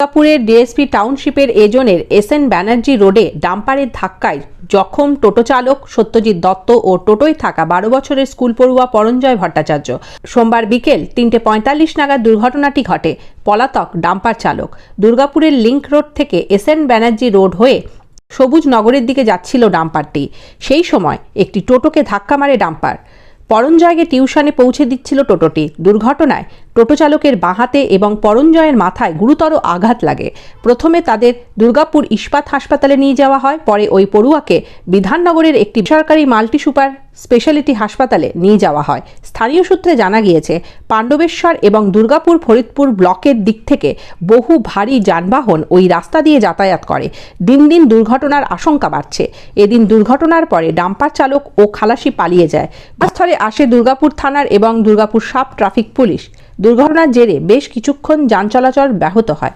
দুর্গাপুরের ডিএসপি টাউনশিপের এজনের এস এন ব্যানার্জি রোডে ডাম্পারের ধাক্কায় জখম টোটো চালক সত্যজিৎ দত্ত ও টোটোয় থাকা বারো বছরের স্কুল পড়ুয়া পরঞ্জয় ভট্টাচার্য। সোমবার বিকেল তিনটে পঁয়তাল্লিশ নাগাদ দুর্ঘটনাটি ঘটে পলাতক ডাম্পার চালক। দুর্গাপুরের লিংক রোড থেকে এস এন ব্যানার্জি রোড হয়ে সবুজ নগরের দিকে যাচ্ছিল ডাম্পারটি। সেই সময় একটি টোটোকে ধাক্কা মারে ডাম্পার। পরঞ্জয়কে টিউশনে পৌঁছে দিচ্ছিল টোটোটি। দুর্ঘটনায় টোটো চালকের বাঁহাতে এবং পরঞ্জয়ের মাথায় গুরুতর আঘাত লাগে। প্রথমে তাদের দুর্গাপুর ইস্পাত হাসপাতালে নিয়ে যাওয়া হয়, পরে ওই পড়ুয়াকে বিধাননগরের একটি সরকারি মাল্টি সুপার স্পেশালিটি হাসপাতালে নিয়ে যাওয়া হয়। স্থানীয় সূত্রে জানা গিয়েছে, পাণ্ডবেশ্বর এবং দুর্গাপুর ফরিদপুর ব্লকের দিক থেকে বহু ভারী যানবাহন ওই রাস্তা দিয়ে যাতায়াত করে। দিন দিন দুর্ঘটনার আশঙ্কা বাড়ছে। এদিন দুর্ঘটনার পরে ডাম্পার চালক ও খালাসি পালিয়ে যায়। স্থলে আসে দুর্গাপুর থানার এবং দুর্গাপুর সাব ট্রাফিক পুলিশ। দুর্ঘটনার জেরে বেশ কিছুক্ষণ যান চলাচল ব্যাহত হয়।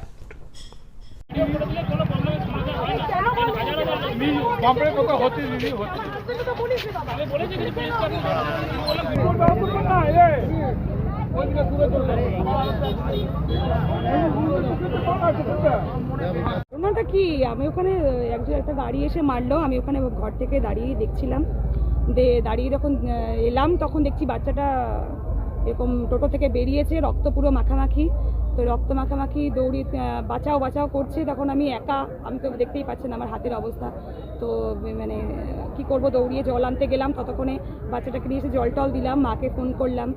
ঘটনাটা কি? আমি ওখানে, একজন একটা গাড়ি এসে মারলো। আমি ওখানে ঘর থেকে দাঁড়িয়ে দেখছিলাম। দে, দাঁড়িয়ে যখন এলাম, তখন দেখছি বাচ্চাটা এরকম টোটো থেকে বেরিয়েছে, রক্ত পুরো মাখামাখি। তো রক্ত মাখামাখি দৌড়ি বাঁচাও বাঁচাও করছে। তখন আমি একা, আমি তো দেখতেই পাচ্ছেন আমার হাতের অবস্থা। তো মানে কি করব? দৌড়িয়ে জল আনতে গেলাম। ততক্ষণে বাচ্চাটাকে নিয়ে এসে জল টল দিলাম, মাকে ফোন করলাম।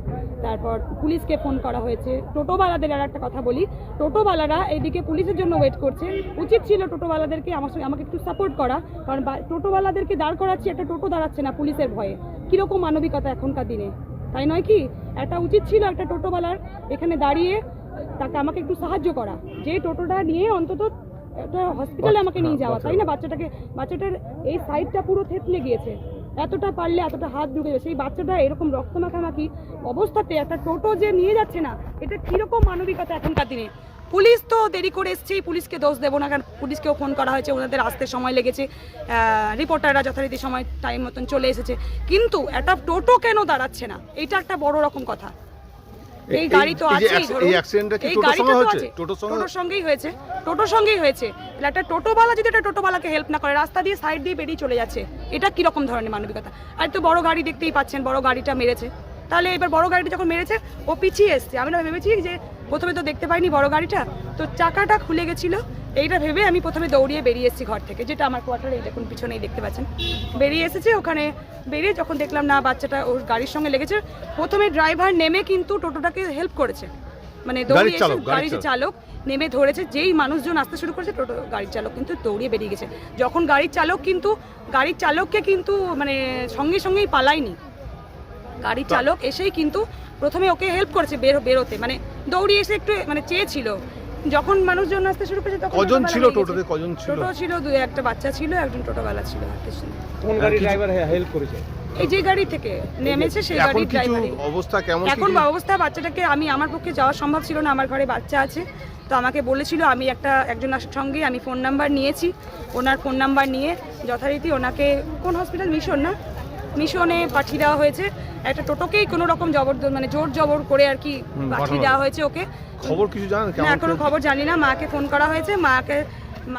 তারপর পুলিশকে ফোন করা হয়েছে। টোটোওয়ালাদের আর একটা কথা বলি। টোটোওয়ালারা এদিকে পুলিশের জন্য ওয়েট করছে। উচিত ছিল টোটোওয়ালাদেরকে আমার সঙ্গে, আমাকে একটু সাপোর্ট করা। কারণ টোটোওয়ালাদেরকে দাঁড় করাচ্ছি, একটা টোটো দাঁড়াচ্ছে না পুলিশের ভয়ে। কীরকম মানবিকতা এখনকার দিনে? তাই নয় কি? একটা উচিত ছিল একটা টোটোওয়ালার এখানে দাঁড়িয়ে তাকে আমাকে একটু সাহায্য করা। যে টোটোটা নিয়ে অন্তত একটা হসপিটালে আমাকে নিয়ে যাওয়া, তাই না? বাচ্চাটাকে, বাচ্চাটার এই সাইডটা পুরো থেতলে গিয়েছে। এতটা পারলে এতটা হাত ঢুকে যাবে। সেই বাচ্চাটা এরকম রক্ত মাখামাখি অবস্থাতে একটা টোটো যে নিয়ে যাচ্ছে না, এটা কীরকম মানবিকতা এখনকার দিনে? পুলিশ তো দেরি করে এসছেই পুলিশকে দোষ দেবো না কারণ পুলিশকেও ফোন করা হয়েছে ওনাদের আসতে সময় লেগেছে রিপোর্টাররা যথারীতি সময় টাইম মতন চলে এসেছে। কিন্তু একটা টোটো কেন দাঁড়াচ্ছে না? এটা একটা বড় রকম কথা। এই গাড়ি তো এই আছে। টোটোর সঙ্গেই হয়েছে। টোটোর সঙ্গেই হয়েছে। তাহলে একটা টোটোওয়ালা যদি একটা টোটোওয়ালাকে হেল্প না করে রাস্তা দিয়ে সাইড দিয়ে বেরিয়ে চলে যাচ্ছে এটা কীরকম ধরনের মানবিকতা? আর তো বড় গাড়ি দেখতেই পাচ্ছেন বড় গাড়িটা মেরেছে। তাহলে এবার বড় গাড়িটা যখন মেরেছে ও পিছিয়ে এসছে। আমি না ভেবেছি যে প্রথমে তো দেখতে পাইনি বড় গাড়িটা। তো চাকাটা খুলে গেছিল। এইটা ভেবে আমি প্রথমে দৌড়িয়ে বেরিয়ে এসেছি ঘর থেকে যেটা আমার কোয়ার্টারে এই দেখুন পিছনেই দেখতে পাচ্ছেন। বেরিয়ে এসেছে ওখানে বেরিয়ে যখন দেখলাম না বাচ্চাটা ওর গাড়ির সঙ্গে লেগেছে প্রথমে ড্রাইভার নেমে কিন্তু টোটোটাকে হেল্প করেছে। মানে দৌড়িয়ে এসে গাড়ির গাড়ির চালক নেমে ধরেছে যেই মানুষজন আসতে শুরু করেছে টোটো গাড়ির চালক কিন্তু দৌড়িয়ে বেরিয়ে গেছে। যখন গাড়ির চালক কিন্তু গাড়ির চালককে কিন্তু মানে সঙ্গে সঙ্গেই পালায়নি। গাড়ির চালক এসেই কিন্তু প্রথমে ওকে হেল্প করেছে বেরো বেরোতে। মানে দৌড়িয়ে এসে একটু মানে চেয়েছিল। যখন মানুষজন আসতে শুরু করেছে তখন কজন ছিল টোটোতে? কজন ছিল? টোটো ছিল দু একটা বাচ্চা ছিল একজন টোটোওয়ালা ছিল আর কিছু কোন গাড়ি ড্রাইভার হেল্প করেছে? এই যে গাড়ি থেকে নেমেছে সেই এখন গাড়ির কিছু ড্রাইভারই অবস্থা কেমন এখন অবস্থা বাচ্চাটাকে আমি আমার পক্ষে যাওয়া সম্ভব ছিল না আমার ঘরে বাচ্চা আছে। তো আমাকে বলেছিল আমি একটা একজনের সঙ্গে আমি ফোন নাম্বার নিয়েছি। ওনার ফোন নাম্বার নিয়ে যথারীতি ওনাকে কোন হসপিটাল মিশন না মিশনে পাঠিয়ে দেওয়া হয়েছে। একটা টোটোকেই কোনো রকম জবর মানে জোর জবর করে আর কি পাঠিয়ে দেওয়া হয়েছে। ওকে। খবর কিছু জানেন? না কোনো খবর জানি না। মাকে ফোন করা হয়েছে। মাকে